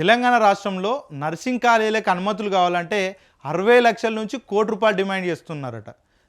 తెలంగాణ రాష్ట్రంలో నర్సింగ్ కాలేజీలకు అనుమతులు కావాలంటే అరవై లక్షల నుంచి కోటి రూపాయలు డిమాండ్ చేస్తున్నారట.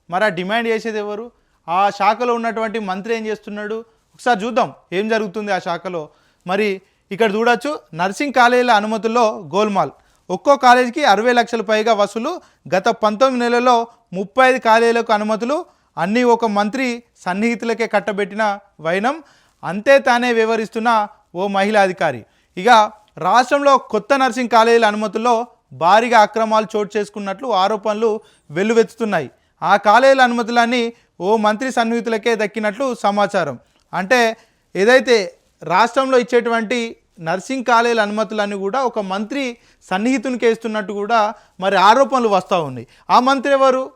మరి ఆ డిమాండ్ చేసేది ఎవరు? ఆ శాఖలో ఉన్నటువంటి మంత్రి ఏం చేస్తున్నాడు? ఒకసారి చూద్దాం ఏం జరుగుతుంది ఆ శాఖలో. మరి ఇక్కడ చూడొచ్చు నర్సింగ్ కాలేజీల అనుమతుల్లో గోల్మాల్. ఒక్కో కాలేజీకి అరవై లక్షల పైగా వసూలు గత పంతొమ్మిది నెలల్లో ముప్పై ఐదు కాలేజీలకు అనుమతులు అన్నీ ఒక మంత్రి సన్నిహితులకే కట్టబెట్టిన వైనం అంతే తానే వివరిస్తున్న ఓ మహిళా అధికారి. ఇక రాష్ట్రంలో కొత్త నర్సింగ్ కాలేజీల అనుమతుల్లో భారీగా అక్రమాలు చోటు చేసుకున్నట్లు ఆరోపణలు వెల్లువెత్తుతున్నాయి. ఆ కాలేజీల అనుమతులన్నీ ఓ మంత్రి సన్నిహితులకే దక్కినట్లు సమాచారం. అంటే ఏదైతే రాష్ట్రంలో ఇచ్చేటువంటి నర్సింగ్ కాలేజీల అనుమతులన్నీ కూడా ఒక మంత్రి సన్నిహితునికి వేస్తున్నట్టు కూడా మరి ఆరోపణలు వస్తూ ఉన్నాయి. ఆ మంత్రి ఎవరు?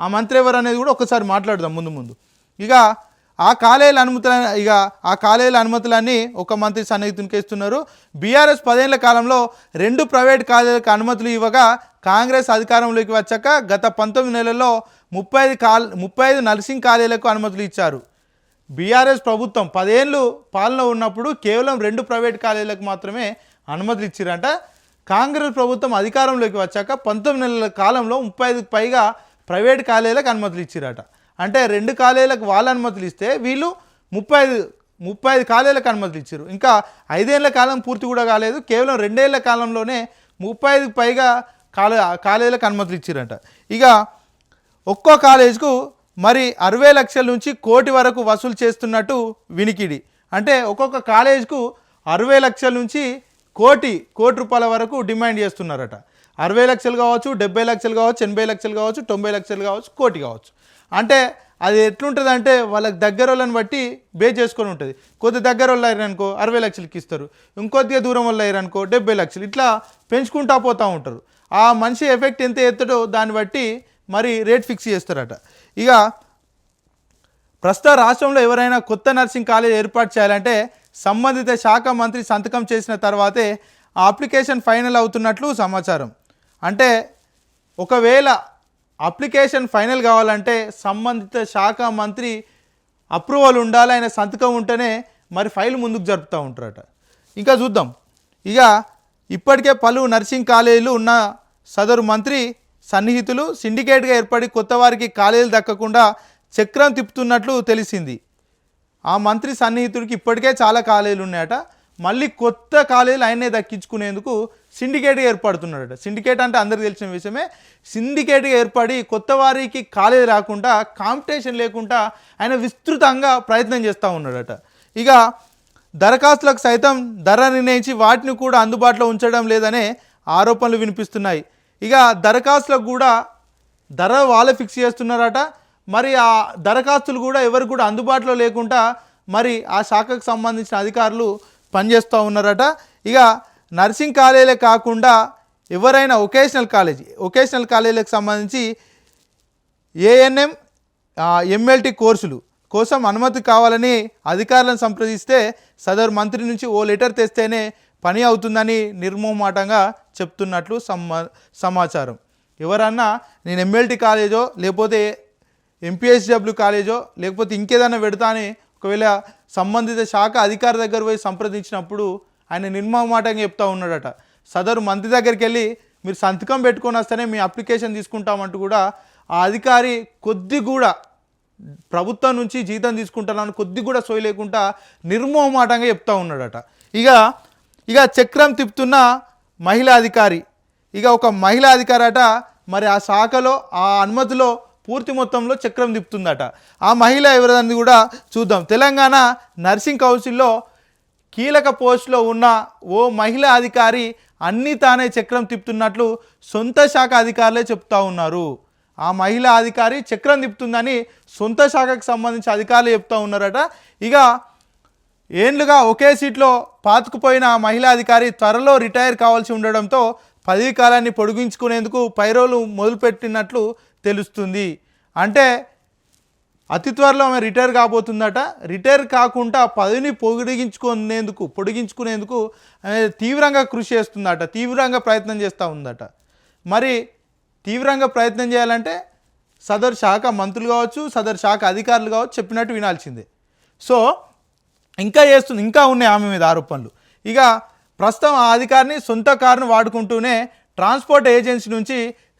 ఆ మంత్రి ఎవరు అనేది కూడా ఒకసారి మాట్లాడదాం ముందు ముందు. ఇక ఆ కాలేజీల అనుమతుల ఇక ఆ కాలేజీల అనుమతులన్నీ ఒక మంత్రి సన్నిహితునికి ఇస్తున్నారు. బీఆర్ఎస్ పదేళ్ళ కాలంలో రెండు ప్రైవేట్ కాలేజీలకు అనుమతులు ఇవ్వగా కాంగ్రెస్ అధికారంలోకి వచ్చాక గత పంతొమ్మిది నెలల్లో ముప్పై ఐదు కాల్ ముప్పై ఐదు నర్సింగ్ కాలేజీలకు అనుమతులు ఇచ్చారు. బీఆర్ఎస్ ప్రభుత్వం పదేళ్ళు పాలన ఉన్నప్పుడు కేవలం రెండు ప్రైవేట్ కాలేజీలకు మాత్రమే అనుమతులు ఇచ్చారంట. కాంగ్రెస్ ప్రభుత్వం అధికారంలోకి వచ్చాక పంతొమ్మిది నెలల కాలంలో ముప్పై ఐదుకు పైగా ప్రైవేట్ కాలేజీలకు అనుమతులు ఇచ్చిరట. అంటే రెండు కాలేజీలకు వాళ్ళ అనుమతులు ఇస్తే వీళ్ళు ముప్పై ఐదు ముప్పై ఐదు కాలేజీలకు అనుమతులు ఇచ్చారు. ఇంకా ఐదేళ్ళ కాలం పూర్తి కూడా కాలేదు. కేవలం రెండేళ్ళ కాలంలోనే ముప్పై ఐదుకు పైగా కాలే కాలేజీలకు అనుమతులు ఇచ్చారంట. ఇక ఒక్కో కాలేజ్కు మరి అరవై లక్షల నుంచి కోటి వరకు వసూలు చేస్తున్నట్టు వినికిడి. అంటే ఒక్కొక్క కాలేజ్కు అరవై లక్షల నుంచి కోటి కోటి రూపాయల వరకు డిమాండ్ చేస్తున్నారట. అరవై లక్షలు కావచ్చు డెబ్బై లక్షలు కావచ్చు ఎనభై లక్షలు కావచ్చు తొంభై లక్షలు కావచ్చు కోటి కావచ్చు. అంటే అది ఎట్లుంటుంది అంటే వాళ్ళకి దగ్గర వాళ్ళని బట్టి బే చేసుకొని ఉంటుంది. కొద్ది దగ్గర వాళ్ళు అయ్యారనుకో అరవై లక్షలకి ఇస్తారు. ఇంకొద్దిగా దూరం వాళ్ళు అయ్యారనుకో డెబ్బై లక్షలు. ఇట్లా పెంచుకుంటా పోతూ ఉంటారు. ఆ మనిషి ఎఫెక్ట్ ఎంత ఎత్తడో దాన్ని బట్టి మరి రేట్ ఫిక్స్ చేస్తారట. ఇక ప్రస్తుత రాష్ట్రంలో ఎవరైనా కొత్త నర్సింగ్ కాలేజ్ ఏర్పాటు చేయాలంటే సంబంధిత శాఖ మంత్రి సంతకం చేసిన తర్వాతే ఆ అప్లికేషన్ ఫైనల్ అవుతున్నట్లు సమాచారం. అంటే ఒకవేళ అప్లికేషన్ ఫైనల్ కావాలంటే సంబంధిత శాఖ మంత్రి అప్రూవల్ ఉండాలి ఆయన సంతకం ఉంటేనే మరి ఫైల్ ముందుకు జరుపుతూ ఉంటారట. ఇంకా చూద్దాం. ఇక ఇప్పటికే పలు నర్సింగ్ కాలేజీలు ఉన్న సదరు మంత్రి సన్నిహితులు సిండికేట్గా ఏర్పడి కొత్త వారికి కాలేజీలు దక్కకుండా చక్రం తిప్పుతున్నట్లు తెలిసింది. ఆ మంత్రి సన్నిహితుడికి ఇప్పటికే చాలా కాలేజీలు ఉన్నాయట. మళ్ళీ కొత్త కాలేజీలు ఆయనే దక్కించుకునేందుకు సిండికేట్గా ఏర్పడుతున్నాడట. సిండికేట్ అంటే అందరికి తెలిసిన విషయమే. సిండికేట్గా ఏర్పడి కొత్త వారికి కాలేజీ రాకుండా కాంపిటీషన్ లేకుండా ఆయన విస్తృతంగా ప్రయత్నం చేస్తూ ఉన్నాడట. ఇక దరఖాస్తులకు సైతం ధర నిర్ణయించి వాటిని కూడా అందుబాటులో ఉంచడం లేదనే ఆరోపణలు వినిపిస్తున్నాయి. ఇక దరఖాస్తులకు కూడా ధర వాళ్ళే ఫిక్స్ చేస్తున్నారట. మరి ఆ దరఖాస్తులు కూడా ఎవరు కూడా అందుబాటులో లేకుండా మరి ఆ శాఖకు సంబంధించిన అధికారులు పనిచేస్తూ ఉన్నారట. ఇక నర్సింగ్ కాలేజీలే కాకుండా ఎవరైనా ఒకేషనల్ కాలేజీ ఒకేషనల్ కాలేజీలకు సంబంధించి ఏఎన్ఎం ఎంఎల్టీ కోర్సులు కోసం అనుమతి కావాలని అధికారులను సంప్రదిస్తే సదరు మంత్రి నుంచి ఓ లెటర్ తెస్తేనే పని అవుతుందని నిర్మోహమాటంగా చెప్తున్నట్లు సమా సమాచారం. ఎవరన్నా నేను ఎంఎల్టీ కాలేజో లేకపోతే ఎంపీఎస్డబ్ల్యూ కాలేజో లేకపోతే ఇంకేదైనా పెడతా అని ఒకవేళ సంబంధిత శాఖ అధికారి దగ్గర పోయి సంప్రదించినప్పుడు ఆయన నిర్మమాటంగా చెప్తా ఉన్నాడట. సదరు మంత్రి దగ్గరికి వెళ్ళి మీరు సంతకం పెట్టుకొని వస్తేనే మీ అప్లికేషన్ తీసుకుంటామంటూ కూడా ఆ అధికారి కొద్ది కూడా ప్రభుత్వం నుంచి జీతం తీసుకుంటానని కొద్ది కూడా సోయి లేకుండా నిర్మోహమాటంగా చెప్తా ఉన్నాడట. ఇక ఇక చక్రం తిప్పుతున్న మహిళా అధికారి ఇక ఒక మహిళా అధికారట మరి ఆ శాఖలో ఆ అనుమతిలో పూర్తి మొత్తంలో చక్రం తిప్పుతుందట. ఆ మహిళ ఎవరిదని కూడా చూద్దాం. తెలంగాణ నర్సింగ్ కౌన్సిల్లో కీలక పోస్టులో ఉన్న ఓ మహిళా అధికారి అన్నీ తానే చక్రం తిప్పుతున్నట్లు సొంత శాఖ అధికారులే చెప్తా ఉన్నారు. ఆ మహిళా అధికారి చక్రం తిప్పుతుందని సొంత శాఖకు సంబంధించి అధికారులు చెప్తా ఉన్నారట. ఇక ఏండ్లుగా ఒకే సీట్లో పాతుకుపోయిన ఆ మహిళా అధికారి త్వరలో రిటైర్ కావాల్సి ఉండడంతో పదవీ కాలాన్ని పొడిగించుకునేందుకు పైరోలు మొదలుపెట్టినట్లు తెలుస్తుంది. అంటే అతి త్వరలో ఆమె రిటైర్ కాబోతుందట. రిటైర్ కాకుండా పదవిని పొడిగించుకునేందుకు పొడిగించుకునేందుకు ఆమె తీవ్రంగా కృషి చేస్తుందట తీవ్రంగా ప్రయత్నం చేస్తూ ఉందట. మరి తీవ్రంగా ప్రయత్నం చేయాలంటే సదరు శాఖ మంత్రులు కావచ్చు సదరు శాఖ అధికారులు కావచ్చు చెప్పినట్టు వినాల్సిందే. సో ఇంకా చేస్తుంది ఇంకా ఉన్నాయి ఆమె మీద ఆరోపణలు. ఇక ప్రస్తుతం ఆ అధికారిని సొంత కారును వాడుకుంటూనే ట్రాన్స్పోర్ట్ ఏజెన్సీ నుంచి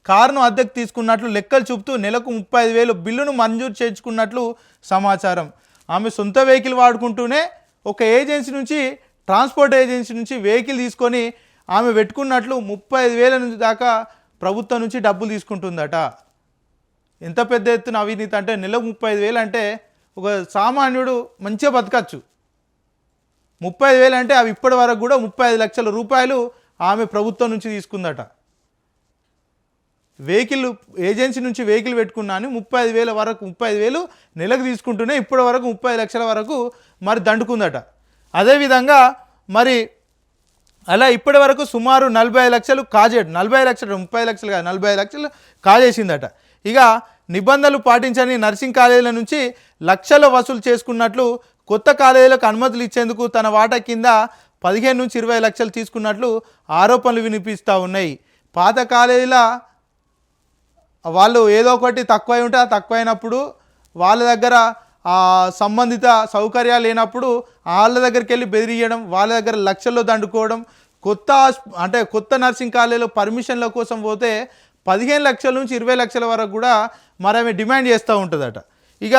కారును అద్దెకు తీసుకున్నట్లు లెక్కలు చూపుతూ నెలకు ముప్పై ఐదు వేలు బిల్లును మంజూరు చేయించుకున్నట్లు సమాచారం. ఆమె సొంత వెహికల్ వాడుకుంటూనే ఒక ఏజెన్సీ నుంచి ట్రాన్స్పోర్ట్ ఏజెన్సీ నుంచి వెహికల్ తీసుకొని ఆమె పెట్టుకున్నట్లు ముప్పై ఐదు వేల నుంచి దాకా ప్రభుత్వం నుంచి డబ్బులు తీసుకుంటుందట. ఎంత పెద్ద ఎత్తున అవినీతి అంటే నెలకు ముప్పై ఐదు వేలు అంటే ఒక సామాన్యుడు మంచిగా బతకచ్చు. ముప్పై ఐదు వేలు అంటే అవి ఇప్పటి వరకు కూడా ముప్పై ఐదు లక్షల రూపాయలు ఆమె ప్రభుత్వం నుంచి తీసుకుందట. వెహికల్ ఏజెన్సీ నుంచి వెహికల్ పెట్టుకున్నాను. ముప్పై ఐదు వేల వరకు ముప్పై ఐదు వేలు నెలకు తీసుకుంటూనే ఇప్పటి వరకు ముప్పై ఐదు లక్షల వరకు మరి దండుకుందట. అదేవిధంగా మరి అలా ఇప్పటి వరకు సుమారు నలభై ఐదు లక్షలు కాజేడు నలభై ఐదు లక్షలు ముప్పై లక్షలు కాదు నలభై ఐదు లక్షలు కాజేసిందట. ఇక నిబంధనలు పాటించని నర్సింగ్ కాలేజీల నుంచి లక్షలు వసూలు చేసుకున్నట్లు కొత్త కాలేజీలకు అనుమతులు ఇచ్చేందుకు తన వాటా కింద పదిహేను నుంచి ఇరవై లక్షలు తీసుకున్నట్లు ఆరోపణలు వినిపిస్తూ ఉన్నాయి. పాత కాలేజీల వాళ్ళు ఏదో ఒకటి తక్కువై ఉంటే ఆ తక్కువైనప్పుడు వాళ్ళ దగ్గర సంబంధిత సౌకర్యాలు లేనప్పుడు వాళ్ళ దగ్గరికి వెళ్ళి బెదిరియడం వాళ్ళ దగ్గర లక్షల్లో దండుకోవడం కొత్త అంటే కొత్త నర్సింగ్ కాలేజీలో పర్మిషన్ల కోసం పోతే పదిహేను లక్షల నుంచి ఇరవై లక్షల వరకు కూడా మరి ఆమె డిమాండ్ చేస్తూ ఉంటుందట. ఇక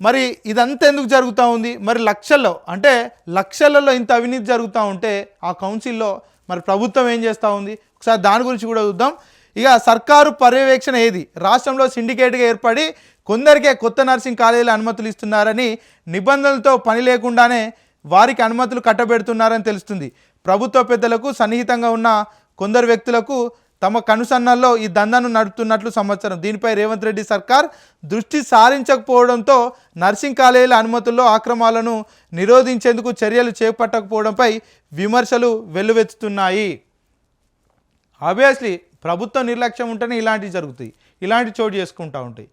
మరి ఇదంతా ఎందుకు జరుగుతూ ఉంది? మరి లక్షల్లో అంటే లక్షలలో ఇంత అవినీతి జరుగుతూ ఉంటే ఆ కౌన్సిల్లో మరి ప్రభుత్వం ఏం చేస్తూ ఉంది? ఒకసారి దాని గురించి కూడా చూద్దాం. ఇక సర్కారు పర్యవేక్షణ ఏది? రాష్ట్రంలో సిండికేట్గా ఏర్పడి కొందరికే కొత్త నర్సింగ్ కాలేజీలు అనుమతులు ఇస్తున్నారని నిబంధనలతో పని లేకుండానే వారికి అనుమతులు కట్టబెడుతున్నారని తెలుస్తుంది. ప్రభుత్వ పెద్దలకు సన్నిహితంగా ఉన్న కొందరు వ్యక్తులకు తమ కనుసన్నల్లో ఈ దందాను నడుపుతున్నట్లు సమాచారం. దీనిపై రేవంత్ రెడ్డి సర్కార్ దృష్టి సారించకపోవడంతో నర్సింగ్ కాలేజీల అనుమతుల్లో అక్రమాలను నిరోధించేందుకు చర్యలు చేపట్టకపోవడంపై విమర్శలు వెల్లువెత్తుతున్నాయి. ఆబ్వియస్లీ ప్రభుత్వ నిర్లక్ష్యం ఉంటేనే ఇలాంటివి జరుగుతాయి. ఇలాంటి చోటు చేసుకుంటూ ఉంటాయి.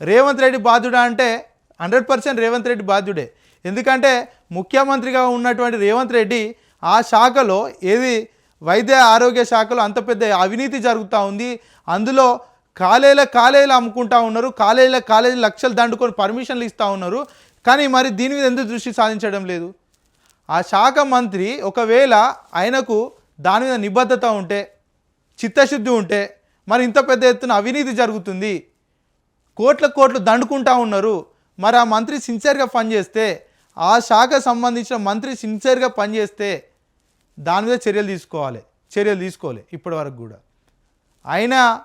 రేవంత్ రెడ్డి బాధ్యుడా అంటే హండ్రెడ్ పర్సెంట్ రేవంత్ రెడ్డి బాధ్యుడే. ఎందుకంటే ముఖ్యమంత్రిగా ఉన్నటువంటి రేవంత్ రెడ్డి ఆ శాఖలో ఏది వైద్య ఆరోగ్య శాఖలో అంత పెద్ద అవినీతి జరుగుతూ ఉంది. అందులో కాలేజీల కాలేజీలు అమ్ముకుంటా ఉన్నారు. కాలేజీల కాలేజీ లక్షలు దండుకొని పర్మిషన్లు ఇస్తూ ఉన్నారు. కానీ మరి దీని మీద ఎందుకు దృష్టి సాధించడం లేదు? ఆ శాఖ మంత్రి ఒకవేళ ఆయనకు దాని మీద నిబద్ధత ఉంటే చిత్తశుద్ధి ఉంటే మరి ఇంత పెద్ద ఎత్తున అవినీతి జరుగుతుంది. కోట్ల కోట్లు దండుకుంటా ఉన్నారు. మరి ఆ మంత్రి సిన్సియర్గా పనిచేస్తే ఆ శాఖ సంబంధించిన మంత్రి సిన్సియర్గా పనిచేస్తే దాని మీద చర్యలు తీసుకోవాలి. చర్యలు తీసుకోవాలి ఇప్పటి వరకు కూడా. అయినా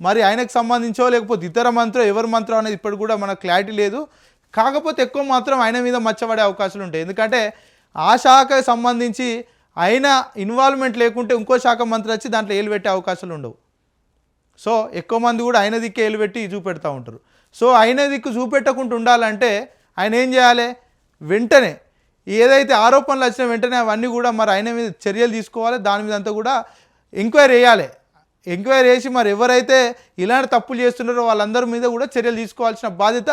మరి ఆయనకు సంబంధించో లేకపోతే ఇతర మంత్రో ఎవరి మంత్రో అనేది ఇప్పటి కూడా మనకు క్లారిటీ లేదు. కాకపోతే ఎక్కువ మాత్రం ఆయన మీద మచ్చబడే అవకాశాలు ఉంటాయి. ఎందుకంటే ఆ శాఖకు సంబంధించి ఆయన ఇన్వాల్వ్మెంట్ లేకుంటే ఇంకో శాఖ మంత్రి వచ్చి దాంట్లో ఏలు పెట్టే అవకాశాలు ఉండవు. సో ఎక్కువ మంది కూడా ఆయన దిక్కే ఏలు పెట్టి చూపెడతా ఉంటారు. సో ఆయన దిక్కు చూపెట్టకుండా ఉండాలంటే ఆయన ఏం చేయాలి? వెంటనే ఏదైతే ఆరోపణలు వచ్చిన వెంటనే అవన్నీ కూడా మరి ఆయన మీద చర్యలు తీసుకోవాలి. దాని మీద అంతా కూడా ఎంక్వైరీ వేయాలి ఎంక్వైరీ చేసి మరి ఎవరైతే ఇలాంటి తప్పులు చేస్తున్నారో వాళ్ళందరి మీద కూడా చర్యలు తీసుకోవాల్సిన బాధ్యత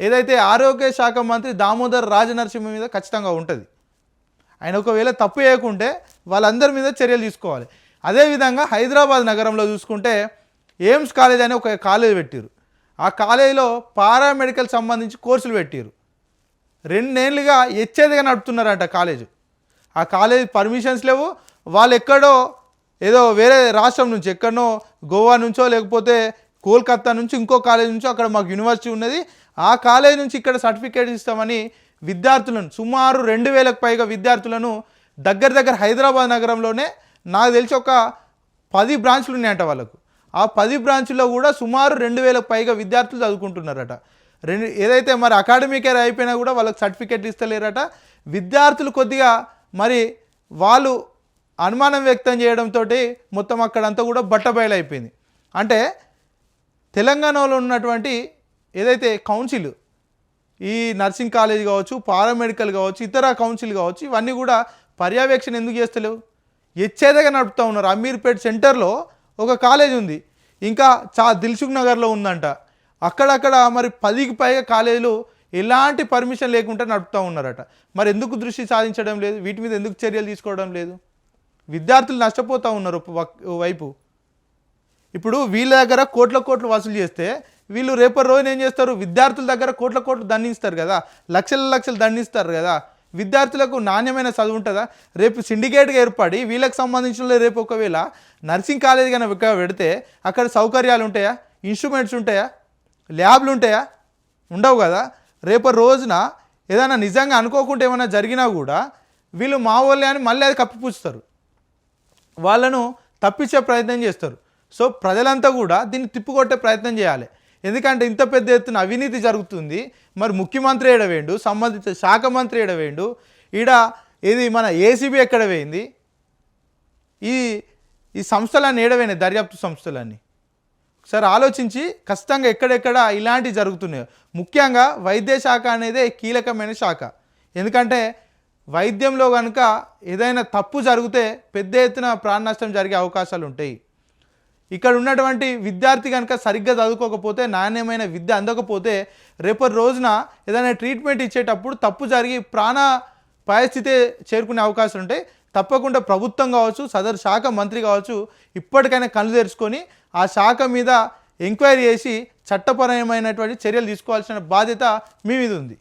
ఏదైతే ఆరోగ్య శాఖ మంత్రి దామోదర్ రాజనరసింహ మీద ఖచ్చితంగా ఉంటుంది. ఆయన ఒకవేళ తప్పు చేయకుంటే వాళ్ళందరి మీద చర్యలు తీసుకోవాలి. అదేవిధంగా హైదరాబాద్ నగరంలో చూసుకుంటే ఎయిమ్స్ కాలేజ్ అని ఒక కాలేజ్ పెట్టారు ఆ కాలేజీలో పారామెడికల్ సంబంధించి కోర్సులు పెట్టారు రెండేళ్ళుగా ఎచ్చేదిగా నడుపుతున్నారంట కాలేజ్. ఆ కాలేజ్ పర్మిషన్స్ లేవు. వాళ్ళు ఎక్కడో ఏదో వేరే రాష్ట్రం నుంచి ఎక్కడనో గోవా నుంచో లేకపోతే కోల్కత్తా నుంచి ఇంకో కాలేజ్ నుంచో అక్కడ మాకు యూనివర్సిటీ ఉన్నది. ఆ కాలేజ్ నుంచి ఇక్కడ సర్టిఫికేట్ ఇస్తామని విద్యార్థులను సుమారు రెండు వేలకు పైగా విద్యార్థులను దగ్గర దగ్గర హైదరాబాద్ నగరంలోనే నాకు తెలిసి ఒక పది బ్రాంచ్లు ఉన్నాయంట వాళ్ళకు. ఆ పది బ్రాంచ్లో కూడా సుమారు రెండు వేలకు పైగా విద్యార్థులు చదువుకుంటున్నారట. రెండు ఏదైతే మరి అకాడమిక్ ఇయర్ అయిపోయినా కూడా వాళ్ళకి సర్టిఫికేట్ ఇస్తలేరట. విద్యార్థులు కొద్దిగా మరి వాళ్ళు అనుమానం వ్యక్తం చేయడంతో మొత్తం అక్కడంతా కూడా బట్టబయలు అయిపోయింది అంటే తెలంగాణలో ఉన్నటువంటి ఏదైతే కౌన్సిల్ ఈ నర్సింగ్ కాలేజ్ కావచ్చు పారామెడికల్ కావచ్చు ఇతర కౌన్సిల్ కావచ్చు ఇవన్నీ కూడా పర్యవేక్షణ ఎందుకు చేస్తలేవు? ఎచ్చేదగా నడుపుతూ ఉన్నారు. అమీర్పేట్ సెంటర్లో ఒక కాలేజ్ ఉంది. ఇంకా చా దిల్సుఖ్ నగర్లో ఉందంట. అక్కడక్కడ మరి పదికి పైగా కాలేజీలు ఎలాంటి పర్మిషన్ లేకుండా నడుపుతూ ఉన్నారట. మరి ఎందుకు దృష్టి సాధించడం లేదు? వీటి మీద ఎందుకు చర్యలు తీసుకోవడం లేదు? విద్యార్థులు నష్టపోతూ ఉన్నారు వైపు. ఇప్పుడు వీళ్ళ దగ్గర కోట్ల కోట్లు వసూలు చేస్తే వీళ్ళు రేపటి రోజున ఏం చేస్తారు? విద్యార్థుల దగ్గర కోట్ల కోట్లు దండిస్తారు కదా. లక్షల లక్షలు దండిస్తారు కదా. విద్యార్థులకు నాణ్యమైన చదువు ఉంటుందా? రేపు సిండికేట్గా ఏర్పడి వీళ్ళకి సంబంధించిన రేపు ఒకవేళ నర్సింగ్ కాలేజ్ కనుక పెడితే అక్కడ సౌకర్యాలు ఉంటాయా? ఇన్స్ట్రుమెంట్స్ ఉంటాయా? ల్యాబ్లు ఉంటాయా? ఉండవు కదా. రేపు రోజున ఏదైనా నిజంగా అనుకోకుండా ఏమైనా జరిగినా కూడా వీళ్ళు మా వాళ్ళే అని మళ్ళీ అది కప్పిపుచ్చుతారు. వాళ్ళను తప్పించే ప్రయత్నం చేస్తారు. సో ప్రజలంతా కూడా దీన్ని తిప్పుకొట్టే ప్రయత్నం చేయాలి. ఎందుకంటే ఇంత పెద్ద ఎత్తున అవినీతి జరుగుతుంది. మరి ముఖ్యమంత్రి ఏడవేండు సంబంధిత శాఖ మంత్రి ఏడవేండు ఈడ ఇది మన ఏసీబీ ఎక్కడ వేయింది? ఈ ఈ సంస్థలన్నీ ఏడవైనాయి దర్యాప్తు సంస్థలన్నీ. ఒకసారి ఆలోచించి ఖచ్చితంగా ఎక్కడెక్కడ ఇలాంటివి జరుగుతున్నాయో. ముఖ్యంగా వైద్య శాఖ అనేదే కీలకమైన శాఖ. ఎందుకంటే వైద్యంలో కనుక ఏదైనా తప్పు జరిగితే పెద్ద ఎత్తున ప్రాణ నష్టం జరిగే అవకాశాలు ఉంటాయి. ఇక్కడ ఉన్నటువంటి విద్యార్థి కనుక సరిగ్గా చదువుకోకపోతే నాణ్యమైన విద్య అందకపోతే రేపటి రోజున ఏదైనా ట్రీట్మెంట్ ఇచ్చేటప్పుడు తప్పు జరిగి ప్రాణ పరిస్థితి చేరుకునే అవకాశం ఉంటాయి. తప్పకుండా ప్రభుత్వం కావచ్చు సదరు శాఖ మంత్రి కావచ్చు ఇప్పటికైనా కళ్ళు తెరుచుకొని ఆ శాఖ మీద ఎంక్వైరీ చేసి చట్టపరమైనటువంటి చర్యలు తీసుకోవాల్సిన బాధ్యత మీ మీద ఉంది.